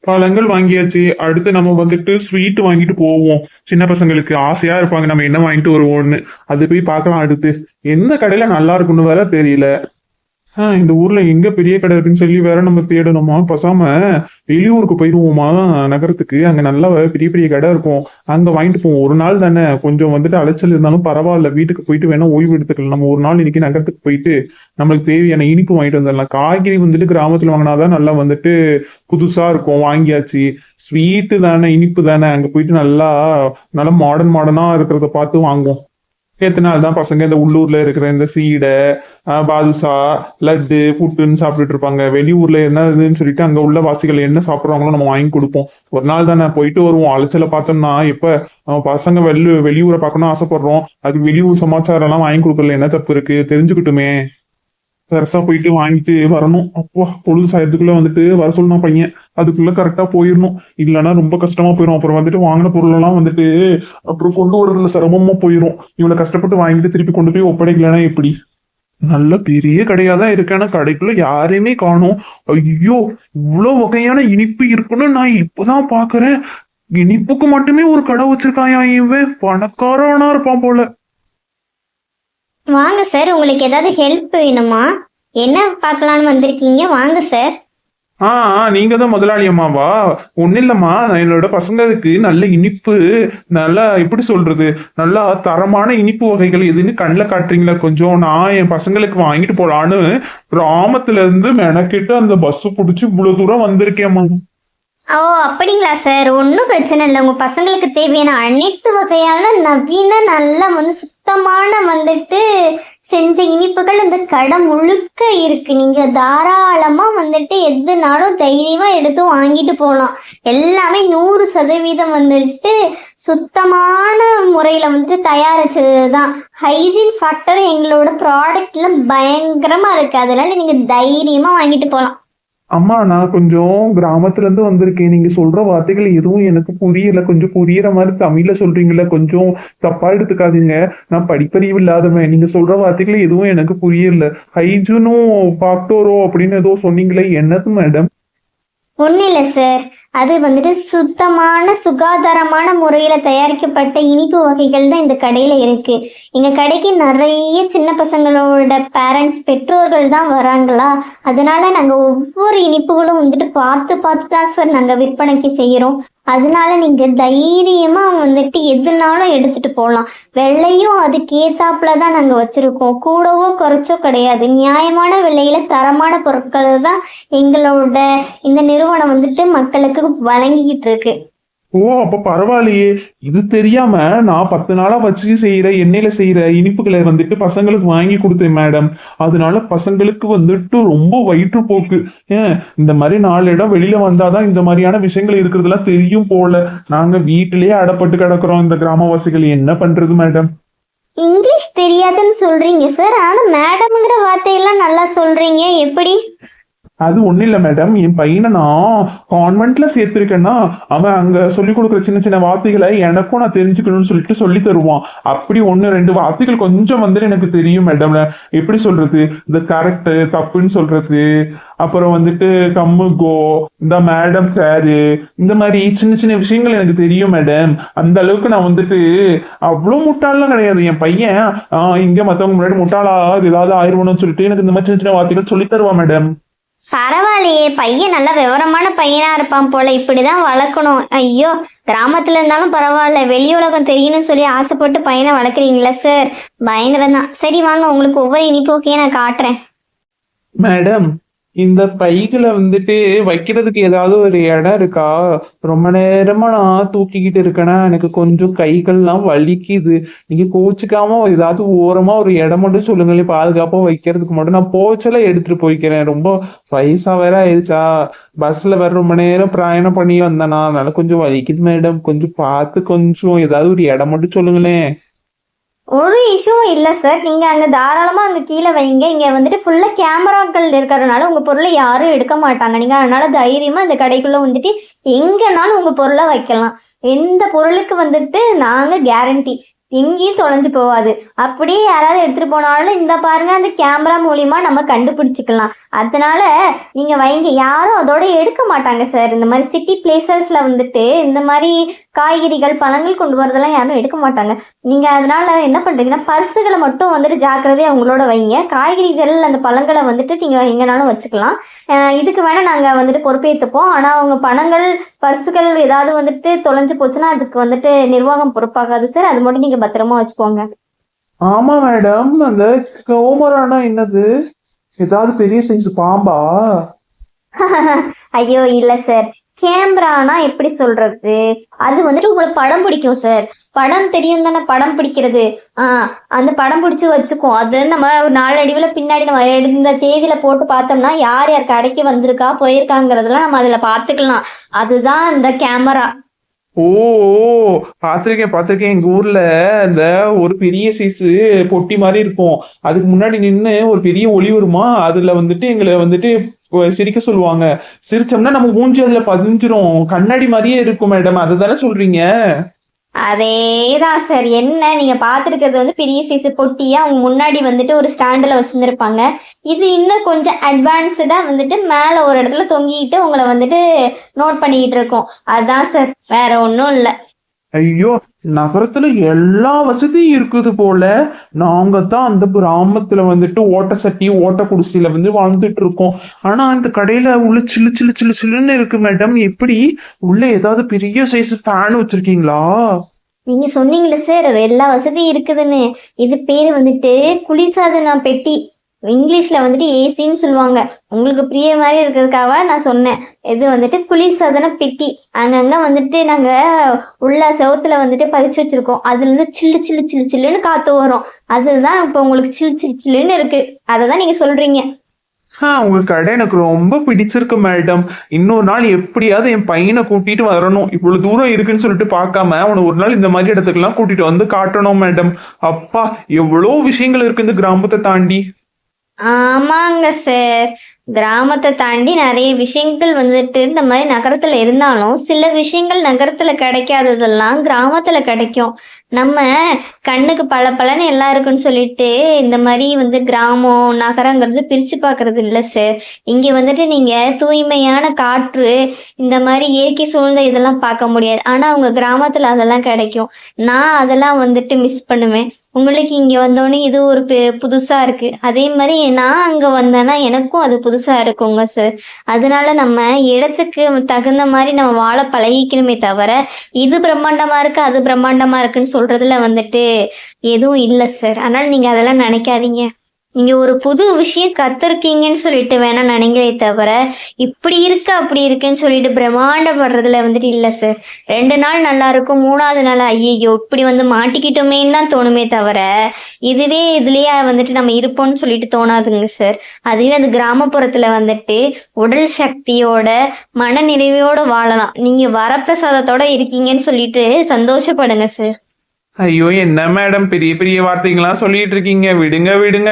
பழங்கள் வாங்கியாச்சு. அடுத்து நம்ம வந்துட்டு ஸ்வீட் வாங்கிட்டு போவோம். சின்ன பசங்களுக்கு ஆசையா இருப்பாங்க. நம்ம என்ன வாங்கிட்டு வருவோம்னு. அது போய் பார்க்கலாம் அடுத்து. எந்த கடையில நல்லா இருக்குன்னு வேற தெரியல. இந்த ஊர்ல எங்க பெரிய கடை இருக்குன்னு சொல்லி வேற நம்ம தேடணுமா? பசாம வெளியூருக்கு போயிடுவோமா நகரத்துக்கு? அங்க நல்லா பெரிய பெரிய கடை இருக்கும். அங்க வாங்கிட்டு போவோம். ஒரு நாள் தானே. கொஞ்சம் வந்துட்டு அலைச்சல் இருந்தாலும் பரவாயில்ல. வீட்டுக்கு போயிட்டு வேணா ஓய்வு எடுத்துக்கலாம். நம்ம ஒரு நாள் இன்னைக்கு நகரத்துக்கு போயிட்டு நம்மளுக்கு தேவையான இனிப்பு வாங்கிட்டு வந்துடலாம். காய்கறி வந்துட்டு கிராமத்துல வாங்கினாதான் நல்லா வந்துட்டு புதுசா இருக்கும். வாங்கியாச்சு. ஸ்வீட்டு தானே இனிப்பு தானே. அங்க போயிட்டு நல்லா நல்லா மாடர்ன் மாடர்னா இருக்கிறத பார்த்து வாங்குவோம். எத்தனை நாள் தான் பசங்க இந்த உள்ளூர்ல இருக்கிற இந்த சீடை ஆஹ் பாதுஷா லட்டு புட்டுன்னு சாப்பிட்டுட்டு இருப்பாங்க. வெளியூர்ல என்ன இதுன்னு சொல்லிட்டு அங்க உள்ள வாசிகள் என்ன சாப்பிட்றாங்களோ நம்ம வாங்கி கொடுப்போம். ஒரு நாள் தானே போயிட்டு வருவோம். அலைச்சல பார்த்தோம்னா இப்ப பசங்க வெளி வெளியூரை பார்க்கணும்னு ஆசைப்படுறோம். அது வெளியூர் சமாச்சாரம் எல்லாம் வாங்கி கொடுக்கல என்ன தப்பு இருக்கு? தெரிஞ்சுக்கிட்டுமே. பெருசா போயிட்டு வாங்கிட்டு வரணும். அப்போ பொழுது சாயத்துக்குள்ள வந்துட்டு வர சொல்லணும் பையன். அதுக்குள்ள கரெக்டா போயிடணும். இல்லைன்னா ரொம்ப கஷ்டமா போயிடும் அப்புறம் வந்துட்டு வாங்கின பொருள் எல்லாம் வந்துட்டு அப்புறம் கொண்டு வரதுல சிரமமா போயிடும் இவளை கஷ்டப்பட்டு வாங்கிட்டு திருப்பி கொண்டு போய் ஒப்படைக்கலன்னா எப்படி? நல்ல பெரிய கடையாக தான் இருக்கு. ஆனா கடைக்குள்ள யாரையுமே காணும். ஐயோ இவ்வளவு வகையான இனிப்பு இருக்குன்னு நான் இப்பதான் பாக்குறேன். இனிப்புக்கு மட்டுமே ஒரு கடை வச்சிருக்காயா இவன்? பணக்காரனா இருப்பான் போல. வாங்க சார் உங்களுக்கு ஏதாவது ஹெல்ப் வேணுமா? என்ன பார்க்கலான்னு வந்திருக்கீங்க? வாங்க சார். ஆ நீங்க தான் முதலாளி அம்மாவா ஒன்னும் இல்லம்மா என்னோட பசங்களுக்கு நல்ல இனிப்பு நல்லா எப்படி சொல்றது நல்லா தரமான இனிப்பு வகைகள் எதுன்னு கண்ணில் காட்டுறீங்களா? கொஞ்சம் நான் என் பசங்களுக்கு வாங்கிட்டு போலான்னு கிராமத்துல இருந்து மெனக்கிட்டு அந்த பஸ் பிடிச்சி இவ்வளவு தூரம் வந்திருக்கேம்மா. ஓ அப்படிங்களா சார்? ஒன்றும் பிரச்சனை இல்லை. உங்கள் பசங்களுக்கு தேவையான அனைத்து வகையான நவீன நல்ல வந்து சுத்தமான வந்துட்டு செஞ்ச இனிப்புகள் இந்த கடை முழுக்க இருக்கு. நீங்க தாராளமா வந்துட்டு எதுனாலும் தைரியமா எடுத்து வாங்கிட்டு போகலாம் எல்லாமே நூறு சதவீதம் வந்துட்டு சுத்தமான முறையில வந்துட்டு தயாரிச்சது தான் ஹைஜீன் ஃபேக்டர் எங்களோட ப்ராடக்ட்ல பயங்கரமா இருக்கு. அதனால நீங்க தைரியமா வாங்கிட்டு போகலாம் அம்மா நான் கொஞ்சம் கிராமத்துல இருந்து வந்திருக்கேன். நீங்க சொல்ற வார்த்தைகள் எதுவும் எனக்கு புரியல. கொஞ்சம் புரியற மாதிரி தமிழ்ல சொல்றீங்களா கொஞ்சம் தப்பா எடுத்துக்காதீங்க. நான் படிப்பறிவு இல்லாதவன் நீங்க சொல்ற வார்த்தைகள் எதுவும் எனக்கு புரியல. ஹைஜனும் பாக்டோரோ அப்படின்னு ஏதோ சொன்னீங்களே. என்னது மேடம் ஒன்றும் இல்லை சார் அது வந்துட்டு சுத்தமான சுகாதாரமான முறையில் தயாரிக்கப்பட்ட இனிப்பு வகைகள் தான் இந்த கடையில் இருக்கு. எங்கள் கடைக்கு நிறைய சின்ன பசங்களோட பேரண்ட்ஸ் பெற்றோர்கள் தான் வராங்களா? அதனால நாங்கள் ஒவ்வொரு இனிப்புகளும் வந்துட்டு பார்த்து பார்த்து தான் சார் நாங்கள் விற்பனைக்கு செய்கிறோம் அதனால நீங்க தைரியமா வந்துட்டு எதுனாலும் எடுத்துட்டு போகலாம் விலையும் அதுக்கு ஏத்தாப்புல தான் நாங்க வச்சிருக்கோம். கூடவோ குறைச்சோ கிடையாது. நியாயமான விலையில தரமான பொருட்களை தான் எங்களோட இந்த நிறுவனம் வந்துட்டு மக்களுக்கு வழங்கிக்கிட்டு இருக்கு. ஓ அப்ப பரவாயில்லையே. இது தெரியாம நான் பத்து நாளா வச்சு செய்யற எண்ணெயில செய்யற இனிப்புகளை வந்துட்டு பசங்களுக்கு வாங்கி கொடுத்தேன் மேடம் அதனால பசங்களுக்கு வந்துட்டு ரொம்ப வயிற்றுப்போக்கு ஏன்? இந்த மாதிரி நாலு இடம் வெளியில வந்தாதான் இந்த மாதிரியான விஷயங்கள் இருக்கிறதுலாம் தெரியும் போல. நாங்க வீட்டிலேயே அடப்பட்டு கிடக்குறோம் இந்த கிராமவாசிகள். என்ன பண்றது மேடம் இங்கிலீஷ் தெரியாதுன்னு சொல்றீங்க சார் ஆனா மேடம்ங்கிற வார்த்தையெல்லாம் நல்லா சொல்றீங்க. எப்படி? அது ஒண்ணும் இல்ல மேடம் என் பையனை நான் கான்வென்ட்ல சேர்த்திருக்கேன்னா அவன் அங்க சொல்லி கொடுக்குற சின்ன சின்ன வார்த்தைகளை எனக்கும் நான் தெரிஞ்சுக்கணும்னு சொல்லிட்டு சொல்லி தருவான். அப்படி ஒண்ணு ரெண்டு வார்த்தைகள் கொஞ்சம் வந்துட்டு எனக்கு தெரியும் மேடம் எப்படி சொல்றது? இந்த கரெக்ட் தப்புன்னு சொல்றது. அப்புறம் வந்துட்டு கம்மு கோ இந்த மேடம் சாரு இந்த மாதிரி சின்ன சின்ன விஷயங்கள் எனக்கு தெரியும் மேடம் அந்த அளவுக்கு நான் வந்துட்டு அவ்வளோ முட்டாளெலாம் கிடையாது. என் பையன் ஆஹ் இங்க மத்தவங்க முன்னாடி முட்டாளா ஏதாவது ஆயிடுவோம்னு சொல்லிட்டு எனக்கு இந்த மாதிரி சின்ன சின்ன வார்த்தைகள் சொல்லி தருவான் மேடம் பரவாயில்லையே பையன் நல்ல விவரமான பையனா இருப்பான் போல இப்படிதான் வளர்க்கணும். ஐயோ கிராமத்துல இருந்தாலும் பரவாயில்ல வெளி உலகம் தெரியணும்னு சொல்லி ஆசைப்பட்டு பையனை வளர்க்குறீங்களா சார் பயங்கரம் தான் சரி வாங்க உங்களுக்கு ஒவ்வொரு இனிப்பு ஓகே நான் காட்டுறேன். மேடம் இந்த பைகளை வந்துட்டு வைக்கிறதுக்கு ஏதாவது ஒரு இடம் இருக்கா? ரொம்ப நேரமா நான் தூக்கிக்கிட்டு இருக்கேனா, எனக்கு கொஞ்சம் கைகள்லாம் வலிக்குது. நீங்க கோச்சுக்காம ஏதாவது ஓரமா ஒரு இடம் மட்டும் சொல்லுங்களேன். பாதுகாப்பா வைக்கிறதுக்கு மட்டும். நான் போச்சல எடுத்துட்டு போய்க்கிறேன். ரொம்ப வயசா வேற ஆயிடுச்சா? பஸ்ல வேற ரொம்ப நேரம் பிரயாணம் பண்ணி வந்தேனா. அதனால கொஞ்சம் வலிக்குது மேடம் கொஞ்சம் பார்த்து கொஞ்சம் ஏதாவது ஒரு இடம் மட்டும் சொல்லுங்களேன். ஒரு இஷ்யூவும் இல்லை சார் நீங்கள் அங்கே தாராளமாக அங்கே கீழே வைங்க. இங்கே வந்துட்டு ஃபுல்லாக கேமராக்கள் இருக்கிறதுனால உங்கள் பொருளை யாரும் எடுக்க மாட்டாங்க. நீங்கள் அதனால தைரியமாக அந்த கடைக்குள்ளே வந்துட்டு எங்கேனாலும் உங்கள் பொருளை வைக்கலாம். எந்த பொருளுக்கு வந்துட்டு நாங்கள் கேரண்டி எங்கேயும் தொலைஞ்சு போகாது. அப்படியே யாராவது எடுத்துட்டு போனாலும் இந்த பாருங்க அந்த கேமரா மூலியமா நம்ம கண்டுபிடிச்சிக்கலாம். அதனால நீங்க வைங்க. யாரும் அதோட எடுக்க மாட்டாங்க சார் இந்த மாதிரி சிட்டி பிளேசஸ்ல வந்துட்டு இந்த மாதிரி காய்கறிகள் பழங்கள் கொண்டு வரதெல்லாம் யாரும் எடுக்க மாட்டாங்க. நீங்க அதனால என்ன பண்றீங்கன்னா பர்சுகளை மட்டும் வந்துட்டு ஜாக்கிரதையா உங்களோட வைங்க. காய்கறிகள் அந்த பழங்களை வந்துட்டு நீங்க எங்கனாலும் வச்சுக்கலாம். இதுக்கு வேணா நாங்க வந்துட்டு பொறுப்பேற்றுப்போம் ஆனா அவங்க பணங்கள் பர்சுகள் ஏதாவது வந்துட்டு தொலைஞ்சு போச்சுன்னா அதுக்கு வந்துட்டு நிர்வாகம் பொறுப்பாகாது சார். அது மட்டும் நீங்க பத்திரமா வச்சுக்கோங்க. ஆமா மேடம். அந்த கோமரானா என்னது? ஏதாவது பெரிய சைஸ் பாம்பா? ஐயோ இல்ல சார். கேமரானா எப்படி சொல்றது? அது வந்துட்டு உங்களுக்கு படம் பிடிக்கும் சார் படம் தெரியும் தானே படம் பிடிக்கிறது. ஆஹ் அந்த படம் பிடிச்சு வச்சுக்கோ. அது நம்ம ஒரு பின்னாடி நம்ம இந்த தேதியில போட்டு பார்த்தோம்னா யார் யார் கடைக்கு வந்திருக்கா போயிருக்காங்கிறதெல்லாம் நம்ம அதுல பாத்துக்கலாம் அதுதான் இந்த கேமரா. ஓ பார்த்துருக்கேன் பார்த்துருக்கேன். எங்க ஊர்ல இந்த ஒரு பெரிய சைஸ் பொட்டி மாதிரி இருக்கும். அதுக்கு முன்னாடி நின்று ஒரு பெரிய ஒளி வருமா? அதுல வந்துட்டு எங்களை வந்துட்டு சிரிக்க சொல்லுவாங்க. சிரிச்சோம்னா நம்ம மூஞ்சி அதுல பதிஞ்சிரும். கண்ணாடி மாதிரியே இருக்கும் மேடம் அதுதானே சொல்றீங்க? அதேதான் சார் என்ன நீங்க பாத்துருக்கிறது வந்து பெரிய சைஸ் பொட்டியா அவங்க முன்னாடி வந்துட்டு ஒரு ஸ்டாண்டில் வச்சிருந்துருப்பாங்க. இது இன்னும் கொஞ்சம் அட்வான்ஸ்டா வந்துட்டு மேல ஒரு இடத்துல தொங்கிட்டு உங்களை வந்துட்டு நோட் பண்ணிக்கிட்டு இருக்கோம். அதான் சார் வேற ஒன்றும் இல்லை. ஐயோ நகரத்துல எல்லா வசதியும் இருக்குது போல. நாங்க தான் அந்த கிராமத்துல வந்துட்டு ஓட்ட சட்டி ஓட்ட குடிசையில வந்து வாழ்ந்துட்டு இருக்கோம். ஆனா அந்த கடையில உள்ள சில்லு சில்லு சில்லு சில்லுன்னு இருக்கு மேடம் எப்படி? உள்ள ஏதாவது பெரிய சைஸ் ஃபேன் வச்சிருக்கீங்களா? நீங்க சொன்னீங்களே சார் எல்லா வசதியும் இருக்குதுன்னு. இது பேரு வந்துட்டு குளிர்சாதன பெட்டி. இங்கிலீஷ்ல வந்துட்டு ஏசின்னு சொல்லுவாங்க. உங்களுக்கு பிரிய மாதிரி இருக்கிறதுக்காக நான் சொன்னேன். இது வந்துட்டு குளிர்சாதன பெட்டி. அங்கங்க வந்துட்டு நாங்க உள்ள செவத்துல வந்துட்டு பதிச்சு வச்சிருக்கோம். அதுல இருந்து சில்லு சில்லு சில்லு சில்லுன்னு காத்து வரும். அதுதான் இப்ப உங்களுக்கு சில்லு சில்லு சில்லுன்னு இருக்கு. அதை தான் நீங்க சொல்றீங்க. ஆ உங்க கடை எனக்கு ரொம்ப பிடிச்சிருக்கு மேடம். இன்னொரு நாள் எப்படியாவது என் பையனை கூட்டிட்டு வரணும். இவ்வளவு தூரம் இருக்குன்னு சொல்லிட்டு பார்க்காம அவனை ஒரு நாள் இந்த மாதிரி இடத்துக்குலாம் கூட்டிட்டு வந்து காட்டணும் மேடம். அப்பா எவ்வளோ விஷயங்கள் இருக்கு இந்த கிராமத்தை தாண்டி. ஆமாங்க சார் கிராமத்தை தாண்டி நிறைய விஷயங்கள் வந்துட்டு இந்த மாதிரி நகரத்துல இருந்தாலும் சில விஷயங்கள் நகரத்துல கிடைக்காததெல்லாம் கிராமத்துல கிடைக்கும். நம்ம கண்ணுக்கு பல பலன்னு எல்லாம் இருக்குன்னு சொல்லிட்டு இந்த மாதிரி வந்து கிராமம் நகரங்கிறது பிரிச்சு பாக்குறது இல்லை சார் இங்க வந்துட்டு நீங்க தூய்மையான காற்று இந்த மாதிரி இயற்கை சூழ்ந்த இதெல்லாம் பார்க்க முடியாது. ஆனா அவங்க கிராமத்துல அதெல்லாம் கிடைக்கும். நான் அதெல்லாம் வந்துட்டு மிஸ் பண்ணுவேன். உங்களுக்கு இங்க வந்தோடனே இது ஒரு பு- புதுசா இருக்கு. அதே மாதிரி நான் அங்க வந்தேன்னா எனக்கும் அது புதுசா இருக்குங்க சார் அதனால நம்ம இடத்துக்கு தகுந்த மாதிரி நம்ம வாழ பழகிக்கணுமே தவிர இது பிரம்மாண்டமா இருக்கு அது பிரம்மாண்டமா இருக்குன்னு சொல்றதுல வந்துட்டு எதுவும் இல்லை சார் அதனால நீங்க அதெல்லாம் நினைக்காதீங்க. நீங்க ஒரு புது விஷயம் கத்திருக்கீங்கன்னு சொல்லிட்டு வேணா நினைங்களே தவிர இப்படி இருக்கு அப்படி இருக்குன்னு சொல்லிட்டு பிரம்மாண்டப்படுறதுல வந்துட்டு இல்லை சார் ரெண்டு நாள் நல்லா இருக்கும் மூணாவது நாள் ஐயோ இப்படி வந்து மாட்டிக்கிட்டோமேன்னு தான் தோணுமே தவிர இதுவே இதுலயே வந்துட்டு நம்ம இருப்போம்னு சொல்லிட்டு தோணாதுங்க சார் அதுவே அது கிராமப்புறத்துல வந்துட்டு உடல் சக்தியோட மன நிறைவோட வாழலாம். நீங்க வரப்பிரசாதத்தோட இருக்கீங்கன்னு சொல்லிட்டு சந்தோஷப்படுங்க சார் ஐயோ என்ன மேடம் பெரிய பெரிய வார்த்தைங்களாம் சொல்லிட்டு இருக்கீங்க. விடுங்க விடுங்க.